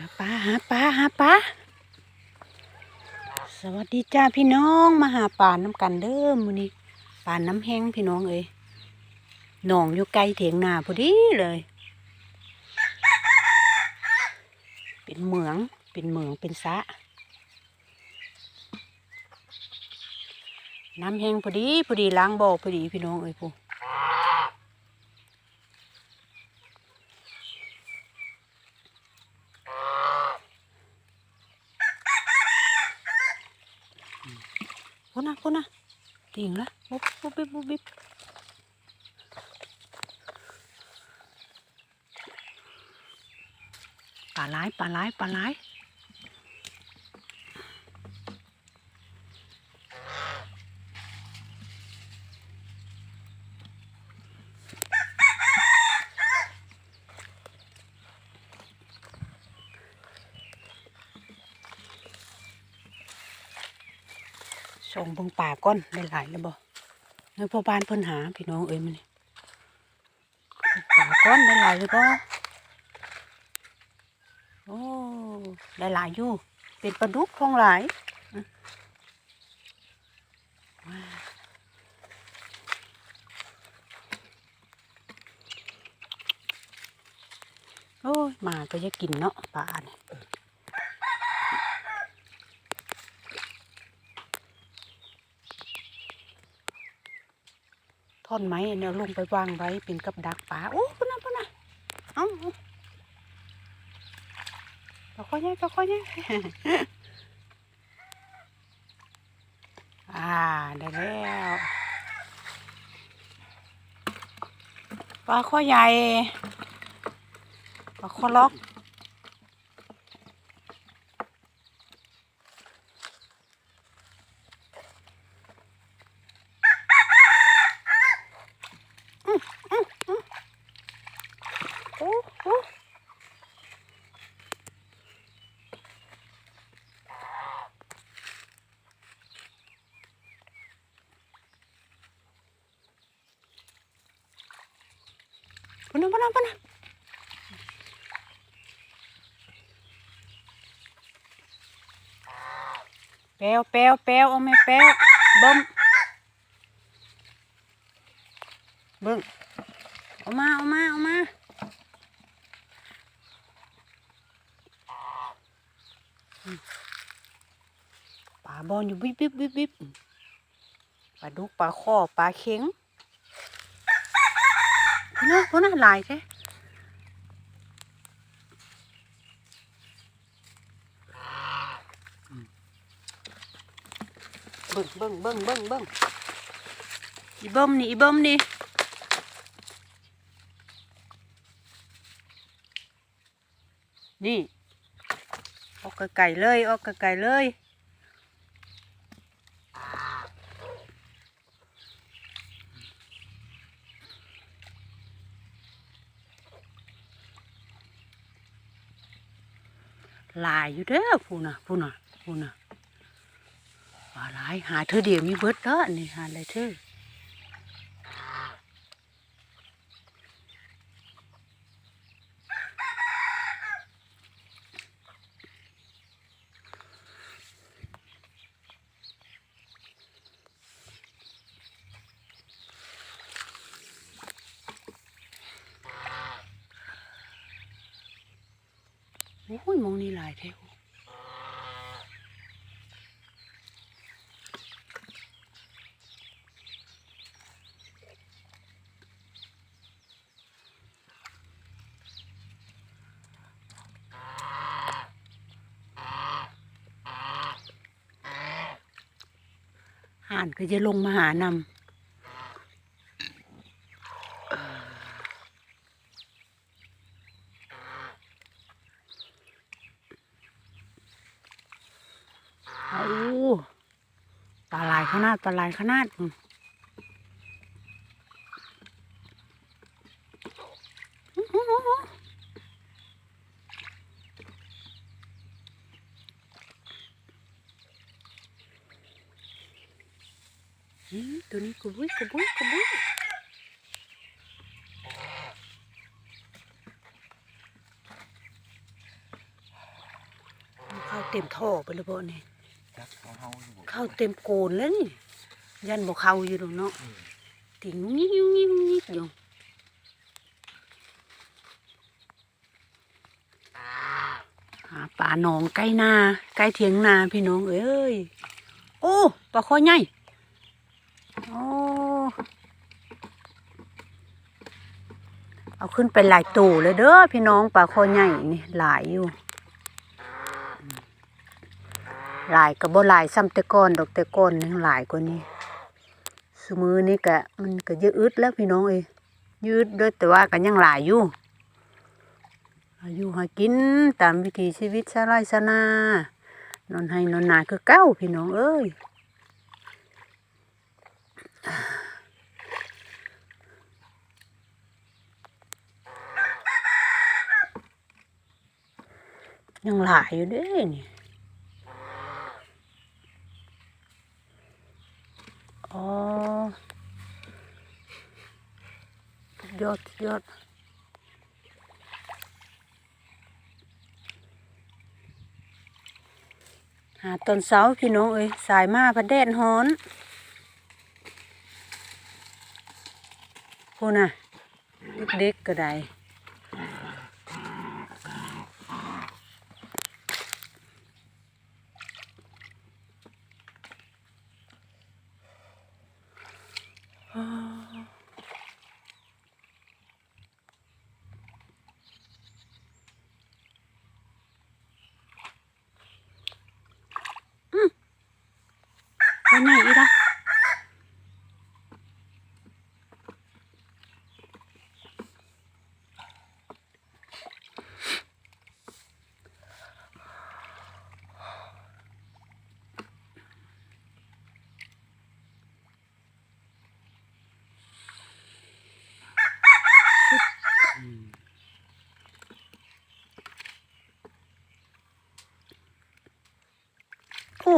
าปลาหาปลาหาปลาสวัสดีจ้าพี่น้องมาหาปลาน้ำกันเด้อมื้อนี้ปลาน้ำแห้งพี่น้องเอ้ยหนองอยู่ไกลเถียงนาพอดีเลย เป็นเหมืองเป็นเหมืองเป็นสะน้ำแห้งพอดีพอดีล้างบ่อพอดีพี่น้องเอ้ยผู้ พุนนะพุนนะติ่งละบุ๊บบุ๊บบิ๊บบุ๊บบิ๊บปลาไหลปลาไหลปลาไหล ส่งเบิ่งป่าก้อนได้หลายแล้วบ่เฮ้ยพ่อบ้านเพิ่นหาพี่น้องเอ้ยมันป่าก้อนได้หลายเลยบ่โอ้ได้หลายอยู่เป็นปลาดุกทองหลายอืมว้าวโอ้ยหมาก็จะกินเนาะปลาเนี่ย ท่อนไม้เนี่ยลงไปวางไว้เป็นกับดักปลาโอ้พุ่นนะพุ่นนะเอ้าเอาค่อยๆค่อยๆอ่าได้แล้วปลาข้อใหญ่ปลาข้อล็อกโอ้โอ้พุ่ นนะพุ่นนะพุ่นนะแปลวแปลวแปลวเอาไม่แปลวบิ้มบิ้งเอามาเอามาเอามาปลาบอลอยู่บิบบิบบิบบิบปลาดุกปลาข้อปลาเข็ง พุ่นนะพุ่นนะหลายแท้อืมเบิ่งเบิ่งเบิ่งเบิ่งเบิ่งอีเบิ่มนี่อีเบิ่มนี่นี่ออกไก่ๆเลยออกไก่ๆเลย หลายอยู่เด้อพูน่ะพูน่ะพูน่ะว่าหลายหาเธอเดียวมีเบิดเด้อนี่หาอะไรเธอ โอ้ยมองนี่หลายแท้ห่านก็จะลงมาหานำเอาปล มาตลายขนาดตัวนี้กบุ้ยกบุ้ยกบุ้ยเข้าเต็มท่อไปแล้วพวกนี้ เฮาอยู่บ่เข้าเต็มโกนแล้วนี่ยันบ่เข้าอยู่ดอกเนาะอืมติ่งงิกงิกงิกงิกอยู่หาปลาหนองใกล้นาใกล้เถียงนาพี่น้องเอ้ยโอ้ปลาคอใหญ่โอ้เอาขึ้นไปหลายตู่เลยเด้อพี่น้องปลาคอใหญ่นี่หลายอยู่ หลายก็บ่หลายซ้ำแต่ก่อนดอกแต่ก่อนยังหลายกว่านี้สมือนี้ก็มันก็เยอะอึดแล้วพี่น้องเอ้ยยืดด้อแต่ว่าก็ยังหลายอยู่อายุหากินตามวิถีชีวิตชาไร่ชานานอนให้นอนนาคือเก้าพี่น้องเอ้ยยังหลายอยู่ด้วยนี่ อ๋อยอดยอดหาตอนเสาพี่น้องเอ้ยสายมาพัดแดดฮ้อนพูน่ะเด็กๆก็ได้ตัวใหญ่อีละโอ้ ป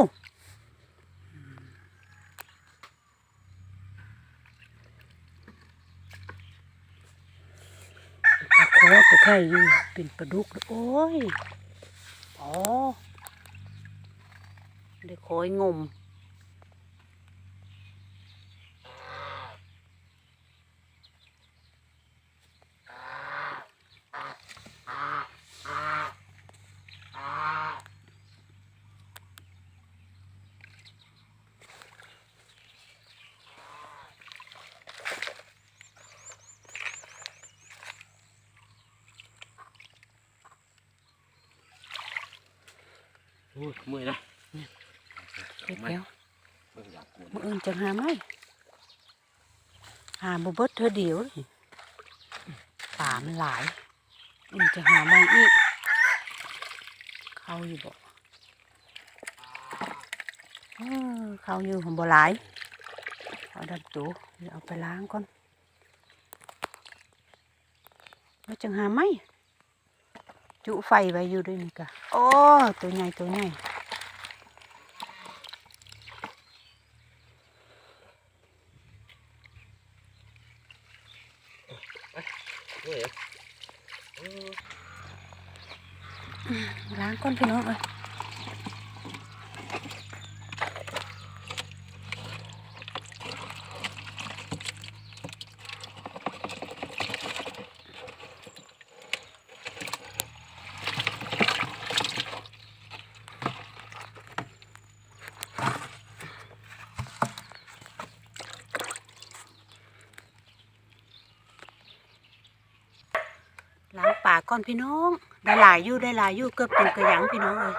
ลาโคตรไข่อยู่เป็นปลาดุก โอ้ย อ๋อ ได้คอยงม โอ้ยเมื่อยนะเด็ดแล้วเบิ่งอยากกวนมื่ออื่นจะหาไหมหาบเบิดเธอเดียวเลยป่ามันหลายอื่นจะหาบางอีกเข้าอยู่บ่เออเข้าอยู่ของบ่หลายเอาดันตูเดี๋ยวเอาไปล้างก่อนแล้วจังหาไหม จุไฟไว้อยู่ด้วยนี่กะโอ้ตัวใหญ่ตัวใหญ่เมื่อยอะเออล้างก้นพี่น้องเอ้ย ก่อนพี่น้อง ได้หลายอยู่ได้หลายอยู่เกือบเป็นกระยังพี่น้องเลย